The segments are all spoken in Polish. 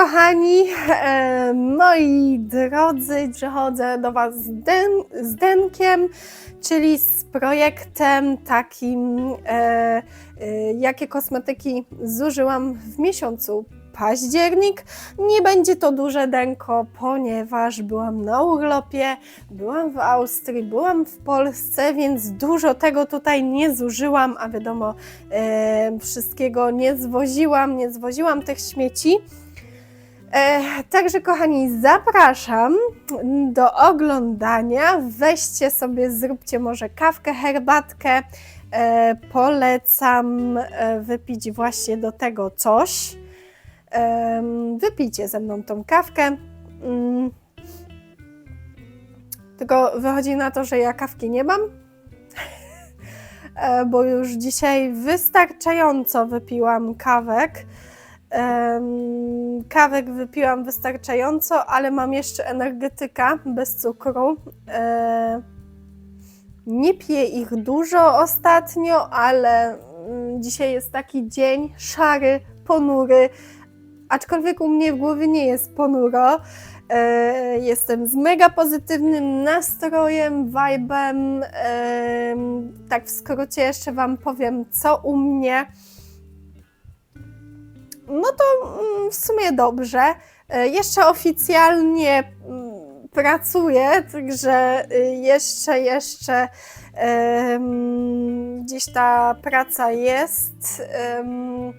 Kochani, e, moi drodzy, przychodzę do Was z, den, z Denkiem, czyli z projektem takim, e, e, jakie kosmetyki zużyłam w miesiącu październik. Nie będzie to duże denko, ponieważ byłam na urlopie, byłam w Austrii, byłam w Polsce, więc dużo tego tutaj nie zużyłam, a wiadomo, e, wszystkiego nie zwoziłam, nie zwoziłam tych śmieci. E, także kochani, zapraszam do oglądania. Weźcie sobie, zróbcie może kawkę, herbatkę. E, polecam e, wypić właśnie do tego coś. Wypijcie ze mną tą kawkę. Mm. Tylko wychodzi na to, że ja kawki nie mam, bo już dzisiaj wystarczająco wypiłam kawek. Kawek wypiłam wystarczająco, ale mam jeszcze energetyka bez cukru. Nie piję ich dużo ostatnio, ale mm, dzisiaj jest taki dzień szary, ponury. Aczkolwiek u mnie w głowie nie jest ponuro. Jestem z mega pozytywnym nastrojem, vibem. Em, Tak w skrócie jeszcze Wam powiem, co u mnie. No to mm, w sumie dobrze. E, Jeszcze oficjalnie mm, pracuję, także y, jeszcze, jeszcze em, gdzieś ta praca jest. Em,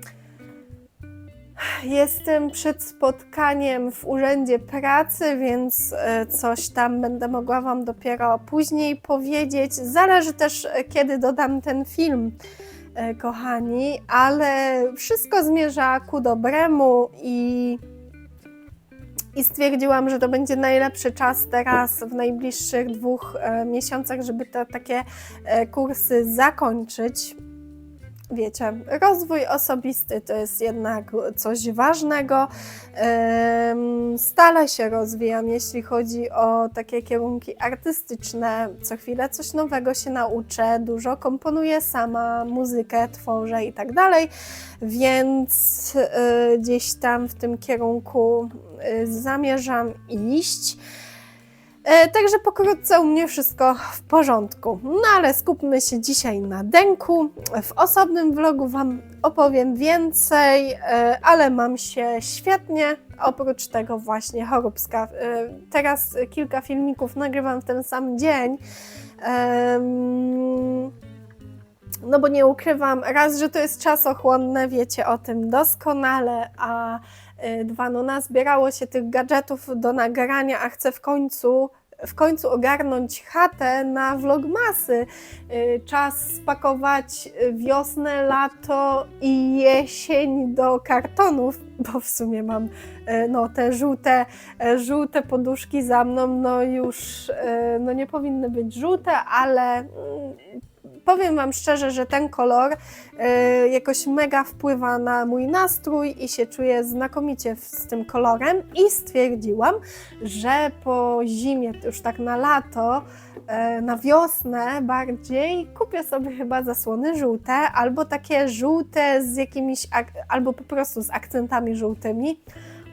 Jestem przed spotkaniem w Urzędzie Pracy, więc e, coś tam będę mogła Wam dopiero później powiedzieć. Zależy też, e, kiedy dodam ten film kochani, ale wszystko zmierza ku dobremu i, i stwierdziłam, że to będzie najlepszy czas teraz w najbliższych dwóch e, miesiącach, żeby te takie e, kursy zakończyć. Wiecie, rozwój osobisty to jest jednak coś ważnego. Stale się rozwijam, jeśli chodzi o takie kierunki artystyczne. Co chwilę coś nowego się nauczę, dużo komponuję sama, muzykę tworzę i tak dalej, więc y, gdzieś tam w tym kierunku y, zamierzam iść. E, Także pokrótce u mnie wszystko w porządku. No ale skupmy się dzisiaj na denku. W osobnym vlogu Wam opowiem więcej, e, ale mam się świetnie. Oprócz tego właśnie choróbska. E, Teraz kilka filmików nagrywam w ten sam dzień. No bo nie ukrywam, raz, że to jest czasochłonne, wiecie o tym doskonale, a dwa, no nazbierało się tych gadżetów do nagrania, a chcę w końcu w końcu ogarnąć chatę na vlogmasy. Y, Czas spakować y, wiosnę, lato i jesień do kartonów, bo w sumie mam y, no, te żółte, żółte poduszki za mną, no już y, no nie powinny być żółte, ale mm, powiem Wam szczerze, że ten kolor y, jakoś mega wpływa na mój nastrój i się czuję znakomicie z tym kolorem. I stwierdziłam, że po zimie, już tak na lato, y, na wiosnę bardziej kupię sobie chyba zasłony żółte albo takie żółte z jakimiś, ak- albo po prostu z akcentami żółtymi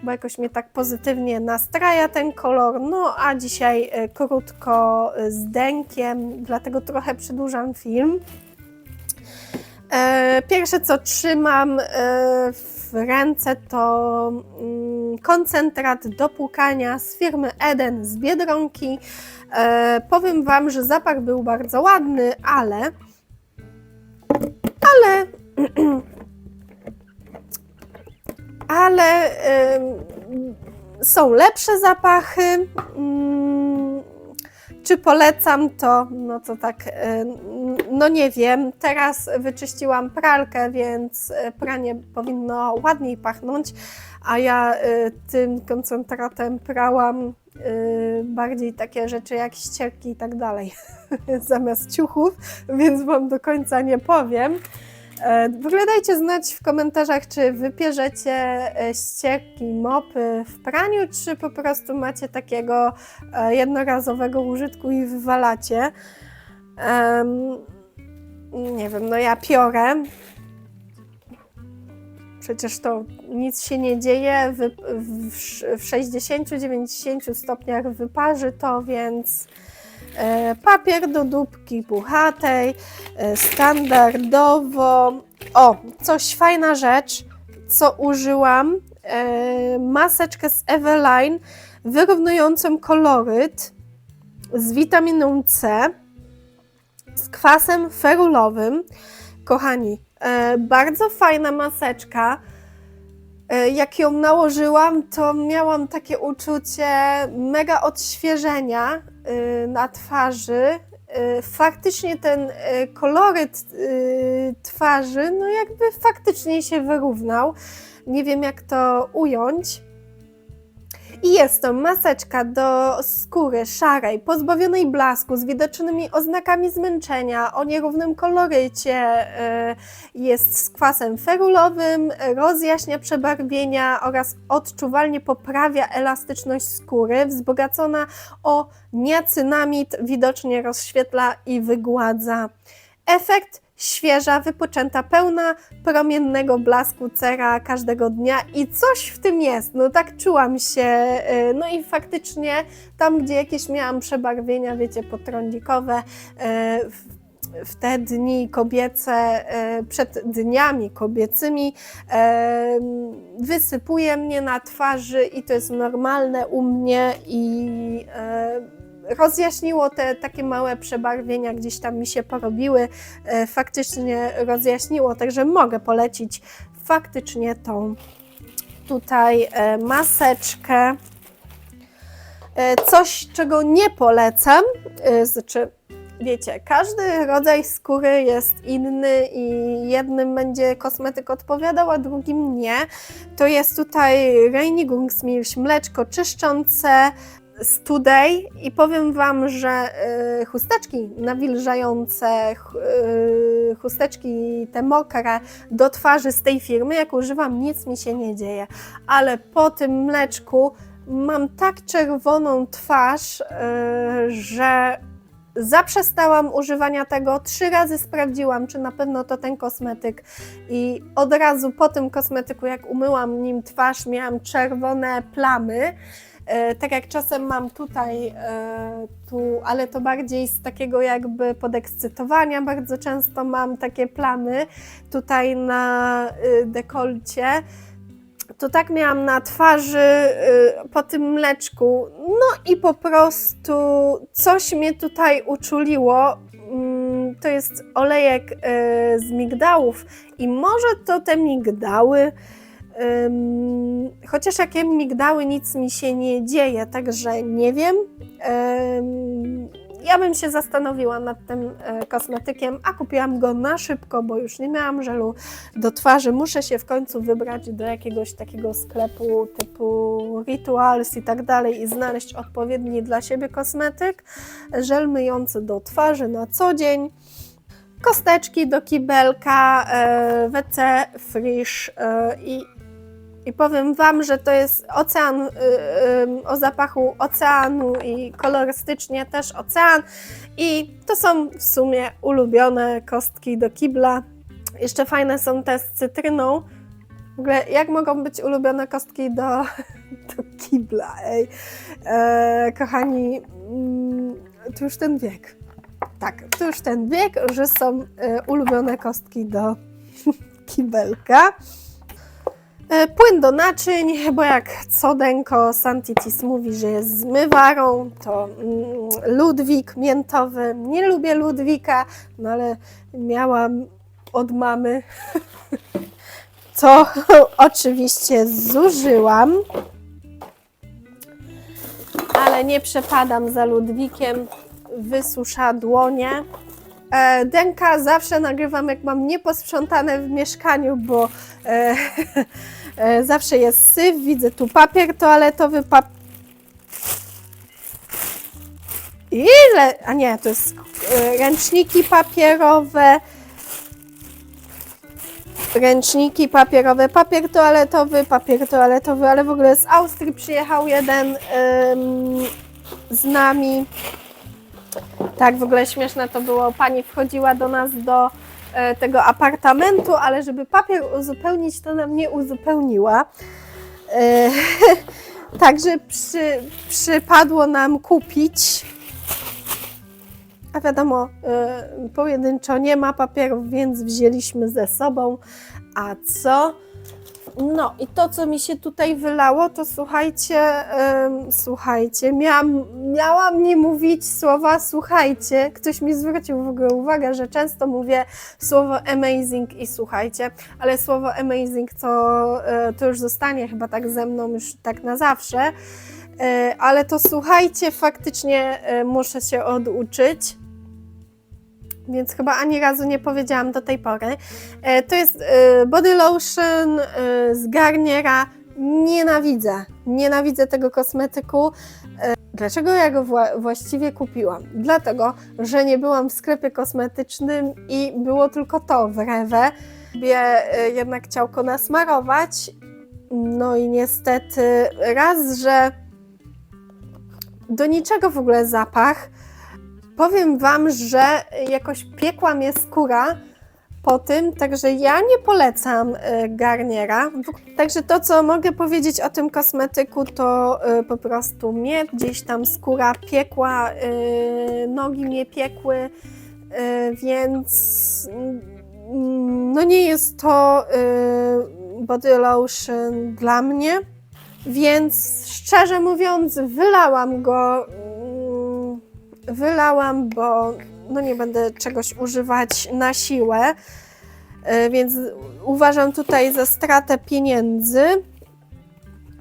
bo jakoś mnie tak pozytywnie nastraja ten kolor. No a dzisiaj e, krótko e, z denkiem, dlatego trochę przedłużam film. E, Pierwsze co trzymam w ręce to mm, koncentrat do płukania z firmy Eden z Biedronki. Powiem Wam, że zapach był bardzo ładny, ale ale ale są lepsze zapachy. Mm, Czy polecam to? No to tak, y, no nie wiem. Teraz wyczyściłam pralkę, więc y, pranie powinno ładniej pachnąć, a ja y, tym koncentratem prałam bardziej takie rzeczy jak ścierki i tak dalej, zamiast ciuchów, więc Wam do końca nie powiem. E, Wyglądajcie znać w komentarzach, czy wypierzecie e, ścierki, mopy w praniu, czy po prostu macie takiego e, jednorazowego użytku i wywalacie. Em, nie wiem, no ja piorę. przecież to nic się nie dzieje, wy, w, w 60-90 stopniach wyparzy to, więc papier do dupki puchatej, e, standardowo. O, coś fajna rzecz, co użyłam, e, maseczkę z Eveline wyrównującą koloryt z witaminą C, z kwasem ferulowym. Kochani, e, bardzo fajna maseczka. E, jak ją nałożyłam, to miałam takie uczucie mega odświeżenia e, na twarzy. E, Faktycznie ten koloryt twarzy, no jakby faktycznie się wyrównał. Nie wiem jak to ująć. I jest to maseczka do skóry szarej, pozbawionej blasku, z widocznymi oznakami zmęczenia, o nierównym kolorycie. e, Jest z kwasem ferulowym, rozjaśnia przebarwienia oraz odczuwalnie poprawia elastyczność skóry, wzbogacona o niacynamid, widocznie rozświetla i wygładza. Efekt świeża, wypoczęta, pełna promiennego blasku cera każdego dnia i coś w tym jest. No tak czułam się. y, No i faktycznie tam, gdzie jakieś miałam przebarwienia, wiecie, potrądzikowe, y, w- te dni kobiece, y, przed dniami kobiecymi, wysypuje mnie na twarzy i to jest normalne u mnie i rozjaśniło te takie małe przebarwienia, gdzieś tam mi się porobiły, e, faktycznie rozjaśniło, także mogę polecić faktycznie tą tutaj e, maseczkę. E, Coś, czego nie polecam, znaczy wiecie, każdy rodzaj skóry jest inny i jednym będzie kosmetyk odpowiadał, a drugim nie. To jest tutaj Reinigungsmilch, mleczko czyszczące, z Today i powiem Wam, że y, chusteczki nawilżające, y, chusteczki te mokre do twarzy z tej firmy, jak używam, nic mi się nie dzieje, ale po tym mleczku mam tak czerwoną twarz, y, że zaprzestałam używania tego. Trzy razy sprawdziłam, czy na pewno to ten kosmetyk i od razu po tym kosmetyku, jak umyłam nim twarz, miałam czerwone plamy. E, Tak jak czasem mam tutaj, e, tu, ale to bardziej z takiego jakby podekscytowania, bardzo często mam takie plamy tutaj na y, dekolcie. To tak miałam na twarzy y, po tym mleczku. No i po prostu coś mnie tutaj uczuliło. Mm, To jest olejek y, z migdałów i może to te migdały. Chociaż jak jem migdały, nic mi się nie dzieje, także nie wiem. Ja bym się zastanowiła nad tym e, kosmetykiem, a kupiłam go na szybko, bo już nie miałam żelu do twarzy. Muszę się w końcu wybrać do jakiegoś takiego sklepu typu Rituals i tak dalej i znaleźć odpowiedni dla siebie kosmetyk. Żel myjący do twarzy na co dzień kosteczki do kibelka, e, WC Frisch e, i, i powiem Wam, że to jest ocean e, e, o zapachu oceanu i kolorystycznie też ocean i to są w sumie ulubione kostki do kibla. Jeszcze fajne są te z cytryną. W ogóle jak mogą być ulubione kostki do, do kibla, ej. E, kochani, mm, to już ten wiek. Tak, to już ten wiek, że są e, ulubione kostki do kibelka. E, płyn do naczyń, bo jak Codenko Santitis mówi, że jest zmywarą, to mm, Ludwik miętowy. Nie lubię Ludwika, no ale miałam od mamy, to oczywiście zużyłam. Ale nie przepadam za Ludwikiem, wysusza dłonie. E, Denka zawsze nagrywam, jak mam nieposprzątane w mieszkaniu, bo e, zawsze jest syf. Widzę tu papier toaletowy, pap... Ile? A nie, to jest e, ręczniki papierowe, ręczniki papierowe, papier toaletowy, papier toaletowy, ale w ogóle z Austrii przyjechał jeden em, z nami. Tak, w ogóle śmieszne to było. Pani wchodziła do nas do e, tego apartamentu, ale żeby papier uzupełnić, to nam nie uzupełniła. E, Także przy, przypadło nam kupić. A wiadomo, e, pojedynczo nie ma papierów, więc wzięliśmy ze sobą. A co? No i to, co mi się tutaj wylało, to słuchajcie, słuchajcie, miałam, miałam nie mówić słowa słuchajcie. Ktoś mi zwrócił w ogóle uwagę, że często mówię słowo amazing i słuchajcie, ale słowo amazing to, e, to już zostanie chyba tak ze mną już tak na zawsze. E, Ale to słuchajcie, faktycznie e, muszę się oduczyć. Więc chyba ani razu nie powiedziałam do tej pory. E, To jest e, body lotion e, z Garniera. Nienawidzę. Nienawidzę tego kosmetyku. Dlaczego ja go wła- właściwie kupiłam? Dlatego, że nie byłam w sklepie kosmetycznym i było tylko to w Rewe. Jednak ciałko nasmarować. No i niestety raz, że do niczego w ogóle zapach. Powiem Wam, że jakoś piekła mnie skóra po tym, także ja nie polecam e, Garniera. Także to, co mogę powiedzieć o tym kosmetyku, to e, po prostu mnie gdzieś tam skóra piekła, e, nogi mnie piekły, więc mm, no nie jest to body lotion dla mnie. Więc szczerze mówiąc, wylałam go. Wylałam, bo no nie będę czegoś używać na siłę. E, Więc uważam tutaj za stratę pieniędzy.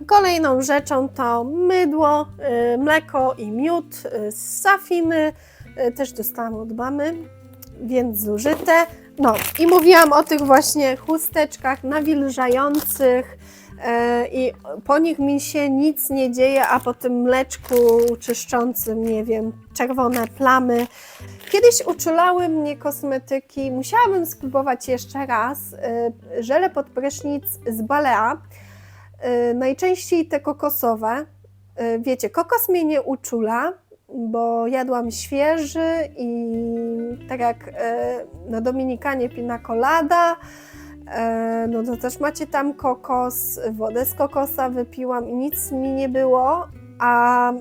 Kolejną rzeczą to mydło, e, mleko i miód e, z safiny. Też dostałam od mamy, więc zużyte. No i mówiłam o tych właśnie chusteczkach nawilżających. E, i po nich mi się nic nie dzieje, a po tym mleczku czyszczącym, nie wiem, czerwone plamy. Kiedyś uczulały mnie kosmetyki, musiałabym spróbować jeszcze raz, e, żele pod prysznic z Balea, e, najczęściej te kokosowe. Wiecie, kokos mnie nie uczula, bo jadłam świeży i tak jak na Dominikanie pina colada, no to też macie tam kokos, wodę z kokosa wypiłam i nic mi nie było, a,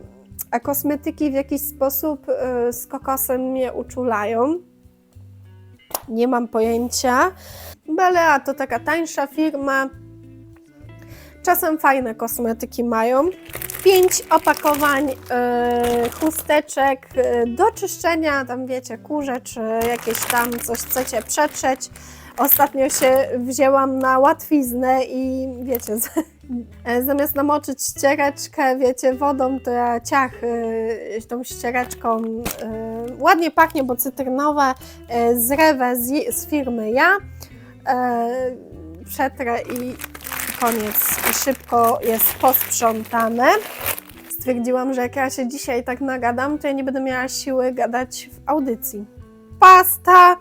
a kosmetyki w jakiś sposób e, z kokosem mnie uczulają. Nie mam pojęcia. Balea to taka tańsza firma. Czasem fajne kosmetyki mają. Pięć opakowań e, chusteczek e, do czyszczenia, tam wiecie, kurze czy jakieś tam coś chcecie przetrzeć. Ostatnio się wzięłam na łatwiznę i wiecie, z- zamiast namoczyć ściereczkę, wiecie, wodą, to ja ciach y, tą ściereczką. y, ładnie pachnie, bo cytrynowe y, z Rewe z, z firmy Ja. E, przetrę i koniec. I szybko jest posprzątane. Stwierdziłam, że jak ja się dzisiaj tak nagadam, to ja nie będę miała siły gadać w audycji. Pasta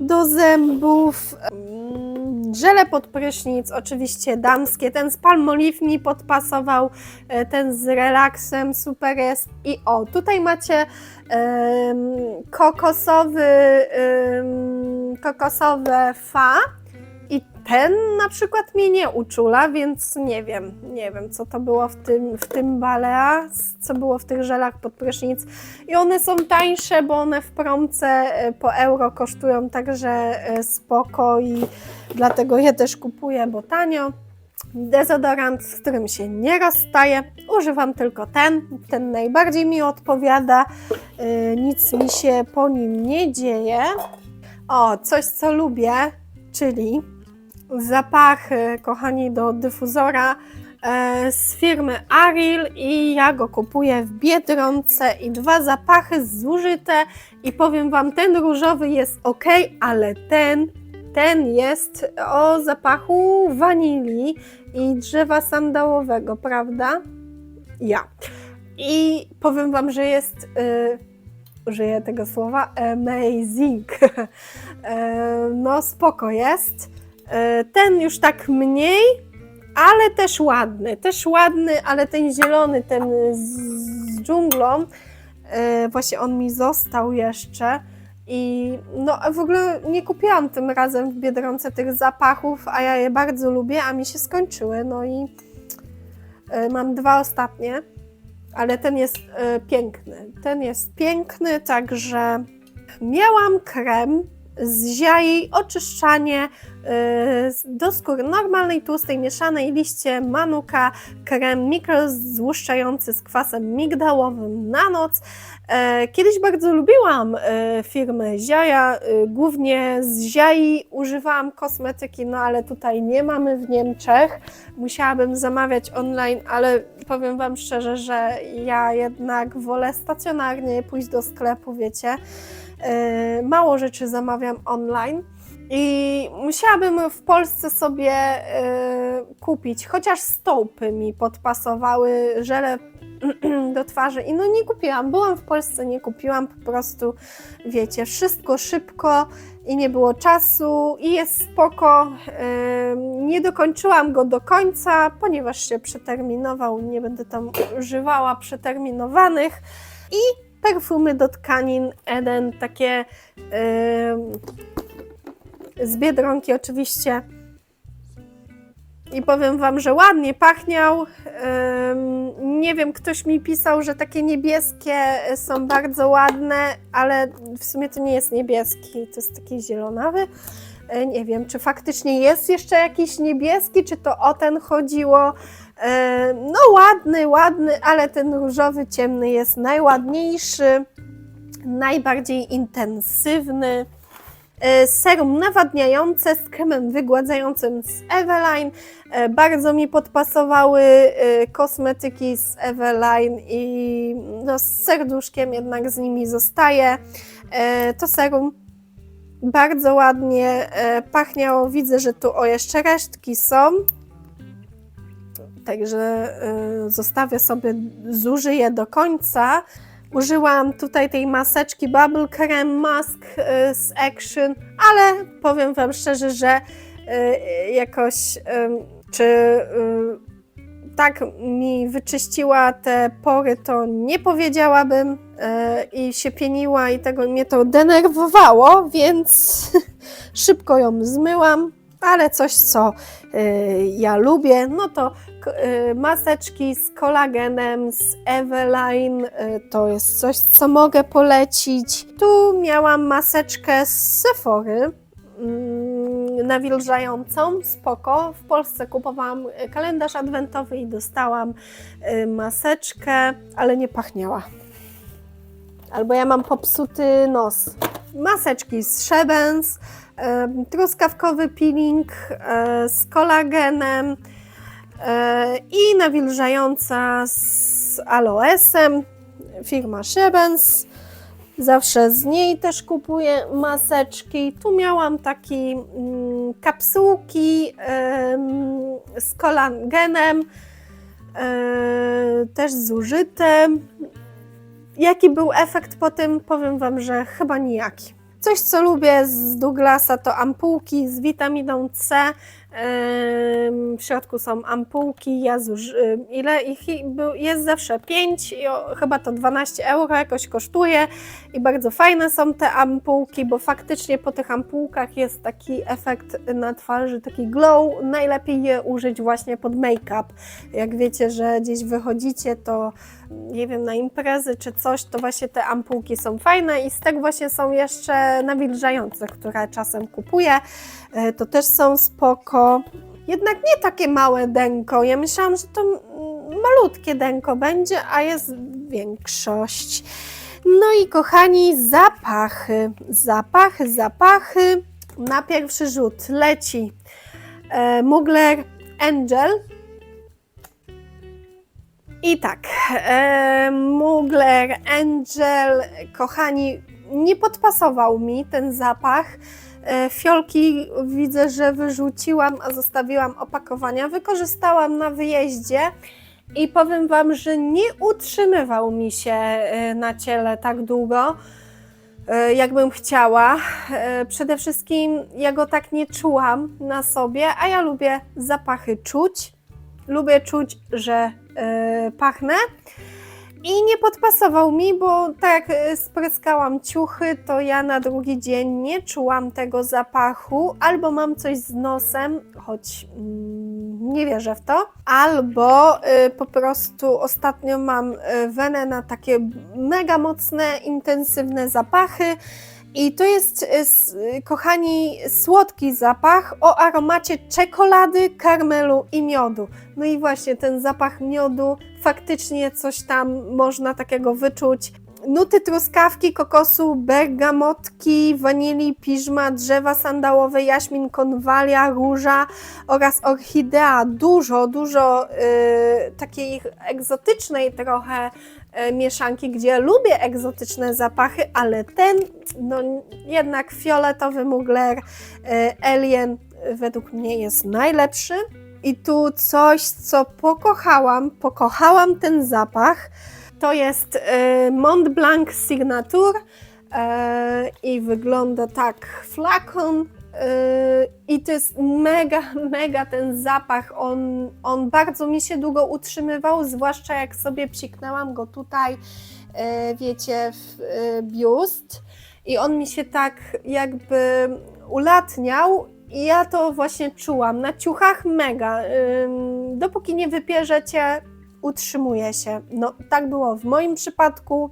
do zębów, mm, żele pod prysznic, oczywiście damskie. Ten z Palmolive mi podpasował, e, ten z relaksem super jest. I o, tutaj macie em, kokosowy, em, kokosowe fa ten na przykład mnie nie uczula, więc nie wiem, nie wiem co to było w tym, w tym balea, co było w tych żelach pod prysznic. I one są tańsze, bo one w promce e, po euro kosztują także e, spoko i dlatego je też kupuję, bo tanio. Dezodorant, z którym się nie rozstaję. Używam tylko ten. Ten najbardziej mi odpowiada. E, Nic mi się po nim nie dzieje. O, coś co lubię, czyli zapachy, kochani, do dyfuzora e, z firmy Ariel i ja go kupuję w Biedronce i dwa zapachy zużyte i powiem Wam, ten różowy jest ok, ale ten, ten jest o zapachu wanilii i drzewa sandałowego, prawda? Ja. I powiem Wam, że jest, y, użyję tego słowa, amazing. E, no spoko jest. E, Ten już tak mniej, ale też ładny. Też ładny, ale ten zielony, ten z, dżunglą, e, właśnie on mi został jeszcze. I no w ogóle nie kupiłam tym razem w Biedronce tych zapachów, a ja je bardzo lubię, a mi się skończyły. No i y, mam dwa ostatnie, ale ten jest piękny. Ten jest piękny, także miałam krem z ziai, oczyszczanie do skóry normalnej, tłustej, mieszanej, liście manuka, krem mikrozłuszczający z kwasem migdałowym na noc. E, Kiedyś bardzo lubiłam e, firmę Ziaja, głównie z Ziai używałam kosmetyki, no ale tutaj nie mamy w Niemczech. Musiałabym zamawiać online, ale powiem Wam szczerze, że ja jednak wolę stacjonarnie pójść do sklepu, wiecie. Mało rzeczy zamawiam online. I musiałabym w Polsce sobie e, kupić, chociaż stołpy mi podpasowały, żele do twarzy i no nie kupiłam. Byłam w Polsce, nie kupiłam, po prostu wiecie, wszystko szybko i nie było czasu i jest spoko. Ym, Nie dokończyłam go do końca, ponieważ się przeterminował, nie będę tam używała przeterminowanych i perfumy do tkanin Eden, takie ym, z Biedronki oczywiście. I powiem Wam, że ładnie pachniał. Nie wiem, ktoś mi pisał, że takie niebieskie są bardzo ładne, ale w sumie to nie jest niebieski, to jest taki zielonawy. E, Nie wiem, czy faktycznie jest jeszcze jakiś niebieski, czy to o ten chodziło. E, No ładny, ładny, ale ten różowy, ciemny jest najładniejszy, najbardziej intensywny. E, Serum nawadniające z kremem wygładzającym z Eveline. E, Bardzo mi podpasowały e, kosmetyki z Eveline i no, z serduszkiem jednak z nimi zostaje. To serum bardzo ładnie pachniało. Widzę, że tu o jeszcze resztki są. Także zostawię sobie, zużyję do końca. Użyłam tutaj tej maseczki Bubble Creme Mask e, z Action, ale powiem Wam szczerze, że e, jakoś czy e, tak mi wyczyściła te pory, to nie powiedziałabym i się pieniła i tego mnie to denerwowało, więc szybko ją zmyłam, ale coś co e, ja lubię, no to e, maseczki z kolagenem z Eveline, e, to jest coś co mogę polecić. Tu miałam maseczkę z Sephory, mm, nawilżającą, spoko. W Polsce kupowałam kalendarz adwentowy i dostałam e, maseczkę, ale nie pachniała. Albo ja mam popsuty nos. Maseczki z Shebens, truskawkowy peeling e, z kolagenem e, i nawilżająca z aloesem. Firma Shebens. Zawsze z niej też kupuję maseczki. Tu miałam taki mm, kapsułki z kolagenem, e, też zużyte. Jaki był efekt po tym? Powiem Wam, że chyba nijaki. Coś, co lubię z Douglasa, to ampułki z witaminą C. W środku są ampułki. Ja zuży... Ile ich jest zawsze 5, i o, chyba to 12 euro jakoś kosztuje. I bardzo fajne są te ampułki, bo faktycznie po tych ampułkach jest taki efekt na twarzy, taki glow. Najlepiej je użyć właśnie pod make-up. Jak wiecie, że gdzieś wychodzicie, to nie wiem, na imprezy czy coś, to właśnie te ampułki są fajne i z tego właśnie są jeszcze nawilżające, które czasem kupuję. E, To też są spoko. Jednak nie takie małe denko. Ja myślałam, że to malutkie denko będzie, a jest większość. No i kochani, zapachy. Zapachy, zapachy. Na pierwszy rzut leci e, Mugler Angel. I tak, e, Mugler Angel, kochani, nie podpasował mi ten zapach. E, Fiolki widzę, że wyrzuciłam, a zostawiłam opakowania. Wykorzystałam na wyjeździe i powiem Wam, że nie utrzymywał mi się e, na ciele tak długo, e, jakbym chciała. Przede wszystkim ja go tak nie czułam na sobie, a ja lubię zapachy czuć. Lubię czuć, że pachnę. I nie podpasował mi, bo tak jak e, spryskałam ciuchy, to ja na drugi dzień nie czułam tego zapachu, albo mam coś z nosem, choć mm, nie wierzę w to, albo y, po prostu ostatnio mam y, wenę na takie mega mocne, intensywne zapachy. I to jest, y, y, kochani, słodki zapach o aromacie czekolady, karmelu i miodu. No i właśnie ten zapach miodu, faktycznie coś tam można takiego wyczuć. Nuty truskawki, kokosu, bergamotki, wanilii, piżma, drzewa sandałowe, jaśmin, konwalia, róża oraz orchidea. Dużo, dużo y, takiej egzotycznej trochę mieszanki, gdzie lubię egzotyczne zapachy, ale ten, no jednak fioletowy mugler y, Alien według mnie jest najlepszy. I tu coś, co pokochałam, pokochałam ten zapach. To jest y, Mont Blanc Signature i wygląda tak flakon. Y, I to jest mega, mega ten zapach. On, on bardzo mi się długo utrzymywał, zwłaszcza jak sobie psiknęłam go tutaj, y, wiecie, w y, biust. I on mi się tak jakby ulatniał i ja to właśnie czułam. Na ciuchach mega. Dopóki nie wypierzecie, utrzymuje się. No, tak było w moim przypadku.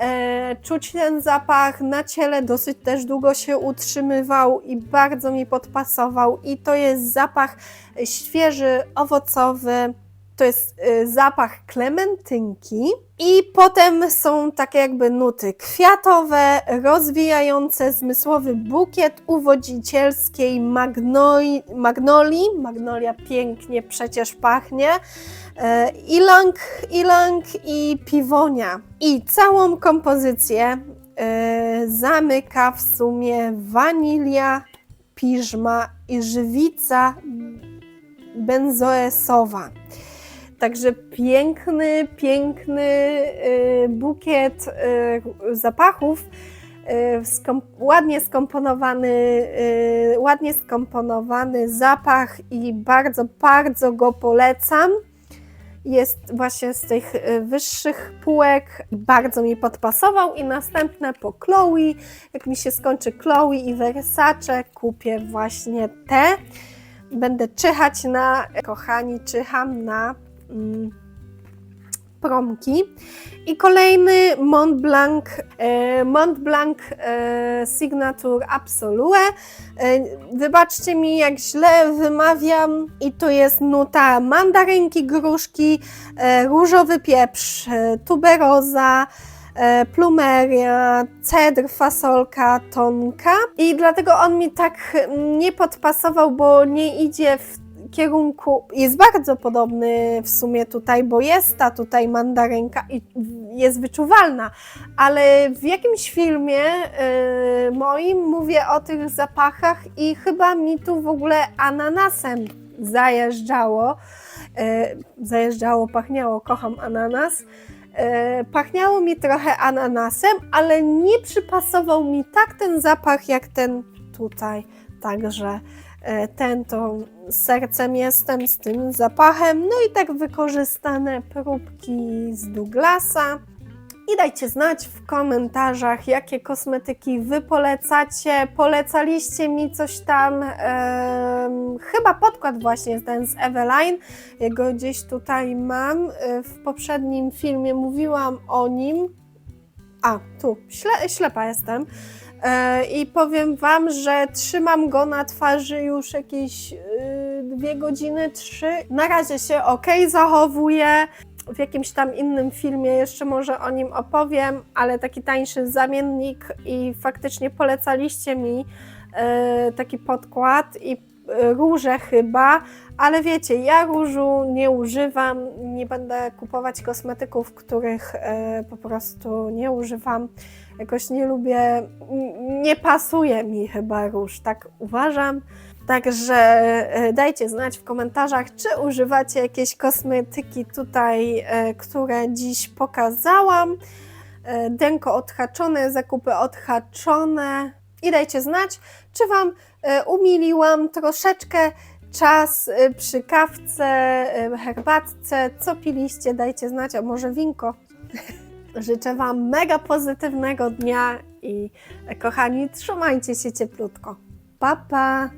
E, czuć ten zapach na ciele dosyć też długo się utrzymywał i bardzo mi podpasował. I to jest zapach świeży, owocowy. To jest y, zapach klementynki. I potem są takie jakby nuty kwiatowe, rozwijające zmysłowy bukiet uwodzicielskiej magnoi, magnolii. Magnolia pięknie przecież pachnie. E, Ilang, ilang i piwonia. I całą kompozycję e, zamyka w sumie wanilia, piżma i żywica benzoesowa. Także piękny, piękny y, bukiet y, zapachów, y, ładnie skomponowany, ładnie skomponowany zapach i bardzo, bardzo go polecam. Jest właśnie z tych wyższych półek bardzo mi podpasował i następne po Chloe. Jak mi się skończy Chloe i Versace, kupię właśnie te. Będę czyhać na, kochani, czyham na promki. I kolejny Mont Blanc, e, Mont Blanc e, Signature Absolue. E, wybaczcie mi, jak źle wymawiam. I to jest nuta mandarynki, gruszki, różowy pieprz, tuberoza, plumeria, cedr, fasolka, tonka. I dlatego on mi tak mm, nie podpasował, bo nie idzie w kierunku, jest bardzo podobny w sumie tutaj, bo jest ta tutaj mandarynka i jest wyczuwalna, ale w jakimś filmie y, moim mówię o tych zapachach i chyba mi tu w ogóle ananasem zajeżdżało, y, zajeżdżało, pachniało, kocham ananas, E, Pachniało mi trochę ananasem, ale nie przypasował mi tak ten zapach jak ten tutaj. Także ten to sercem jestem z tym zapachem. No i tak wykorzystane próbki z Douglasa. I dajcie znać w komentarzach, jakie kosmetyki Wy polecacie. Polecaliście mi coś tam, em, chyba podkład właśnie ten z Eveline. Jego gdzieś tutaj mam. E, W poprzednim filmie mówiłam o nim. A, tu, śle, ślepa jestem. E, I powiem Wam, że trzymam go na twarzy już jakieś y, dwie godziny, trzy. Na razie się ok zachowuje. W jakimś tam innym filmie jeszcze może o nim opowiem, ale taki tańszy zamiennik i faktycznie polecaliście mi e, taki podkład i róże chyba, ale wiecie, ja różu nie używam, nie będę kupować kosmetyków, których e, po prostu nie używam. Jakoś nie lubię, nie pasuje mi chyba róż, tak uważam. Także e, dajcie znać w komentarzach, czy używacie jakieś kosmetyki tutaj, e, które dziś pokazałam. Denko odhaczone, zakupy odhaczone. I dajcie znać, czy Wam umiliłam troszeczkę czas e, przy kawce, e, herbatce, co piliście, dajcie znać, a może winko Życzę Wam mega pozytywnego dnia i e, kochani, trzymajcie się cieplutko. Pa, pa!